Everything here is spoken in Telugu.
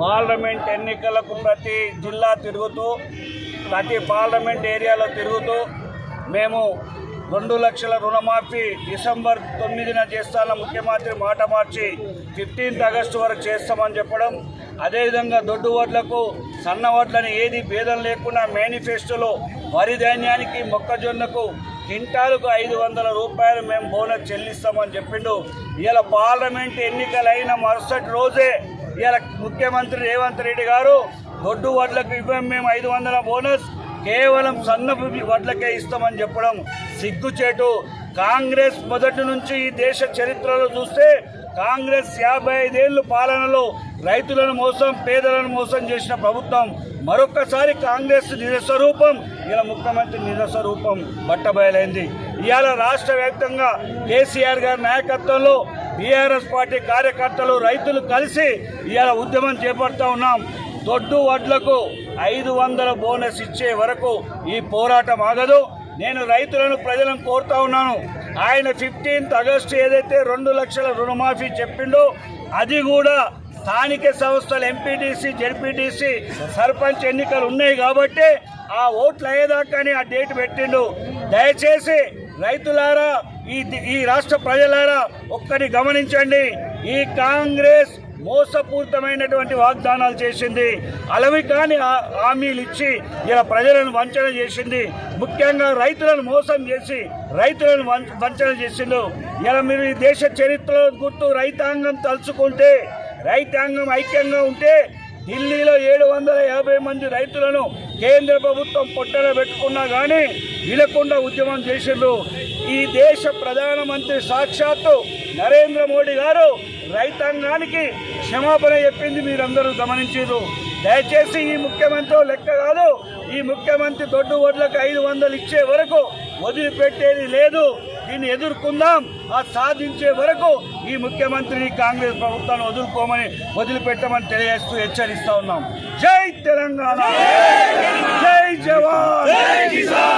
పార్లమెంట్ ఎన్నికలకు ప్రతి జిల్లా తిరుగుతూ ప్రతి పార్లమెంట్ ఏరియాలో తిరుగుతూ మేము రెండు లక్షల రుణమాఫీ డిసెంబర్ తొమ్మిదిన చేస్తాన ముఖ్యమంత్రి మాట మార్చి ఫిఫ్టీన్త్ ఆగస్టు వరకు చేస్తామని చెప్పడం అదేవిధంగా దొడ్డు వడ్లకు సన్న వడ్లని ఏది భేదం లేకుండా మేనిఫెస్టోలో వరి ధాన్యానికి మొక్కజొన్నకు క్వింటాలకు ఐదు వందల రూపాయలు మేము బోనస్ చెల్లిస్తామని చెప్పిండు. ఇలా పార్లమెంట్ ఎన్నికలైన మరుసటి రోజే ఇలా ముఖ్యమంత్రి రేవంత్ రెడ్డి గారు దొడ్డు వడ్లకు ఇవ్వం మేము ఐదు వందల బోనస్ కేవలం సన్నపు వడ్లకే ఇస్తామని చెప్పడం సిగ్గుచేటు. కాంగ్రెస్ మొదటి నుంచి ఈ దేశ చరిత్రలో చూస్తే కాంగ్రెస్ యాభై ఐదేళ్ళు పాలనలో రైతులను మోసం పేదలను మోసం చేసిన ప్రభుత్వం. మరొక్కసారి కాంగ్రెస్ నిరసరూపం ఇలా ముఖ్యమంత్రి నిరసరూపం బట్టబయలైంది. ఇవాళ రాష్ట్ర వ్యాప్తంగా కేసీఆర్ గారి నాయకత్వంలో బీఆర్ఎస్ పార్టీ కార్యకర్తలు రైతులు కలిసి ఇవాళ ఉద్యమం చేపడుతూ ఉన్నాం. దొడ్డు వడ్లకు ఐదు వందల బోనస్ ఇచ్చే వరకు ఈ పోరాటం ఆగదు. నేను రైతులను ప్రజలను కోరుతా ఉన్నాను. ఆయన ఫిఫ్టీన్త్ ఆగస్టు ఏదైతే రెండు లక్షల రుణమాఫీ చెప్పిండో అది కూడా స్థానిక సంస్థలు ఎంపీటీసీ జెడ్పీటీసీ సర్పంచ్ ఎన్నికలు ఉన్నాయి కాబట్టి ఆ ఓట్లు అయ్యేదాకాని ఆ డేట్ పెట్టిండు. దయచేసి రైతులారా ఈ ఈ రాష్ట్ర ప్రజలారా ఒక్కటి గమనించండి. ఈ కాంగ్రెస్ మోసపూరితమైనటువంటి వాగ్దానాలు చేసింది. అలవి కాని హామీలు ఇచ్చి ఇలా ప్రజలను వంచన చేసింది. ముఖ్యంగా రైతులను మోసం చేసి రైతులను వంచన చేసిండు. ఇలా మీరు ఈ దేశ చరిత్రలో గుర్తు రైతాంగం తలుచుకుంటే రైతాంగం ఐక్యంగా ఉంటే ఢిల్లీలో ఏడు వందల యాభై మంది రైతులను కేంద్ర ప్రభుత్వం పొట్టలో పెట్టుకున్నా కానీ వినకుండా ఉద్యమం చేసిండ్రు. ఈ దేశ ప్రధానమంత్రి సాక్షాత్తు నరేంద్ర మోడీ గారు రైతాంగానికి క్షమాపణ చెప్పింది మీరందరూ గమనించారు దయచేసి ఈ ముఖ్యమంత్రి లెక్క కాదు ఈ ముఖ్యమంత్రి దొడ్డు ఓట్లకు ఐదు వందలు ఇచ్చే వరకు వదిలిపెట్టేది లేదు. దీన్ని ఎదుర్కొందాం ఆ సాధించే వరకు ఈ ముఖ్యమంత్రిని కాంగ్రెస్ ప్రభుత్వాన్ని వదులుకోమని వదిలిపెట్టమని తెలియజేస్తూ హెచ్చరిస్తా ఉన్నాం. జై తెలంగాణ! జై జవాన్